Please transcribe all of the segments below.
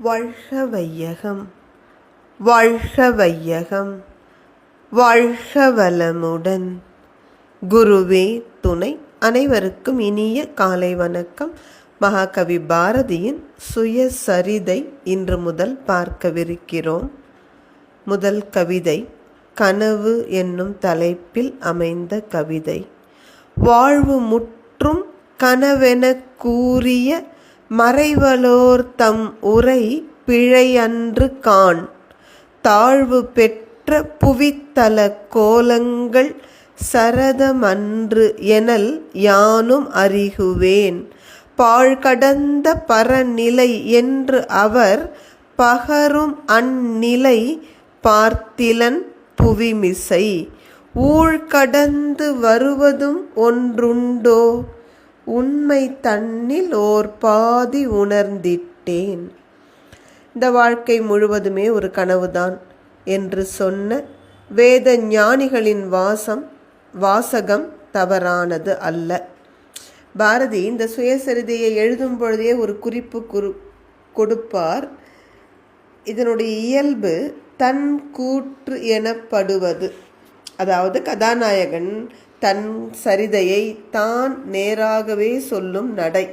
வாழ்க வையகம் வாழ்க வையகம் வாழ்க வளமுடன் குருவே துணை அனைவருக்கும் இனிய காலை வணக்கம். மகாகவி பாரதியின் சுயசரிதை இன்று முதல் பார்க்கவிருக்கிறோம். முதல் கவிதை கனவு என்னும் தலைப்பில் அமைந்த கவிதை. வாழ்வு முற்றும் கனவென கூறிய மறைவலோர் தம் உரை பிழையன்று காண். தாழ்வு பெற்ற புவித்தல கோலங்கள் சரதமன்று எனல் யானும் அறிகுவேன். பாழ்கடந்த பரநிலை என்று அவர் பகரும் அந்நிலை பார்த்திலன் புவிமிசை. ஊழ்கடந்து வருவதும் ஒன்றுண்டோ? உண்மை தன்னில் ஓர் பாதி உணர்ந்திட்டேன். இந்த வாழ்க்கை முழுவதுமே ஒரு கனவுதான் என்று சொன்ன வேத ஞானிகளின் வாசம் வாசகம் தவறானது அல்ல. பாரதி இந்த சுயசரிதையை எழுதும் பொழுதே ஒரு குறிப்பு குறு கொடுப்பார். இதனுடைய இயல்பு தன் கூற்று எனப்படுவது. அதாவது கதாநாயகன் தன் சரிதையை தான் நேராகவே சொல்லும் நடை.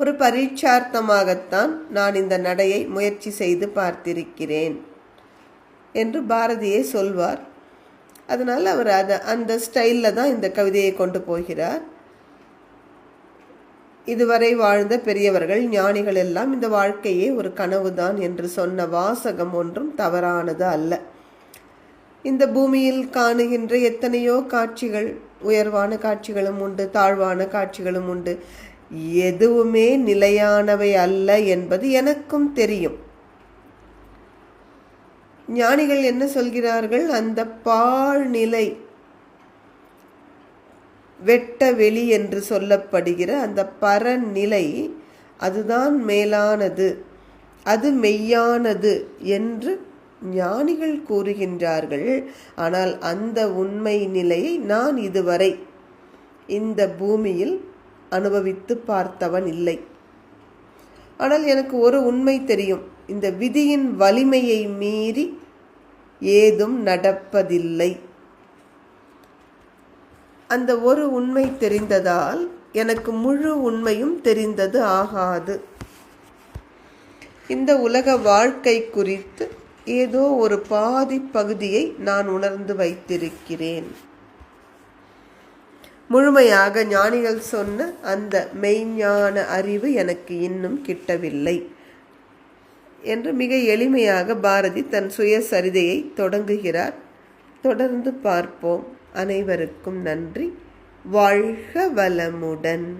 ஒரு பரீட்சார்த்தமாகத்தான் நான் இந்த நடையை முயற்சி செய்து பார்த்திருக்கிறேன் என்று பாரதியே சொல்வார். அதனால் அவர் அதை அந்த ஸ்டைலில் தான் இந்த கவிதையை கொண்டு போகிறார். இதுவரை வாழ்ந்த பெரியவர்கள் ஞானிகள் எல்லாம் இந்த வாழ்க்கையே ஒரு கனவுதான் என்று சொன்ன வாசகம் ஒன்றும் தவறானது அல்ல. இந்த பூமியில் காணுகின்ற எத்தனையோ காட்சிகள் உயர்வான காட்சிகளும் உண்டு தாழ்வான காட்சிகளும் உண்டு. எதுவுமே நிலையானவை அல்ல என்பது எனக்கும் தெரியும். ஞானிகள் என்ன சொல்கிறார்கள்? அந்த பாழ்நிலை வெட்ட வெளி என்று சொல்லப்படுகிற அந்த பரநிலை அதுதான் மேலானது அது மெய்யானது என்று ஞானிகள் கூறுகின்றார்கள் ஆனால் அந்த உண்மை நிலையை நான் இதுவரை இந்த பூமியில் அனுபவித்து பார்த்தவன் இல்லை. ஆனால் எனக்கு ஒரு உண்மை தெரியும். இந்த விதியின் வலிமையை மீறி ஏதும் நடப்பதில்லை. அந்த ஒரு உண்மை தெரிந்ததால் எனக்கு முழு உண்மையும் தெரிந்தது ஆகாது. இந்த உலக வாழ்க்கை குறித்து ஏதோ ஒரு பாதி பகுதியை நான் உணர்ந்து வைத்திருக்கிறேன். முழுமையாக ஞானிகள் சொன்ன அந்த மெய்ஞான அறிவு எனக்கு இன்னும் கிட்டவில்லை என்று மிக எளிமையாக பாரதி தன் சுயசரிதையை தொடங்குகிறார். தொடர்ந்து பார்ப்போம். அனைவருக்கும் நன்றி. வாழ்க வளமுடன்.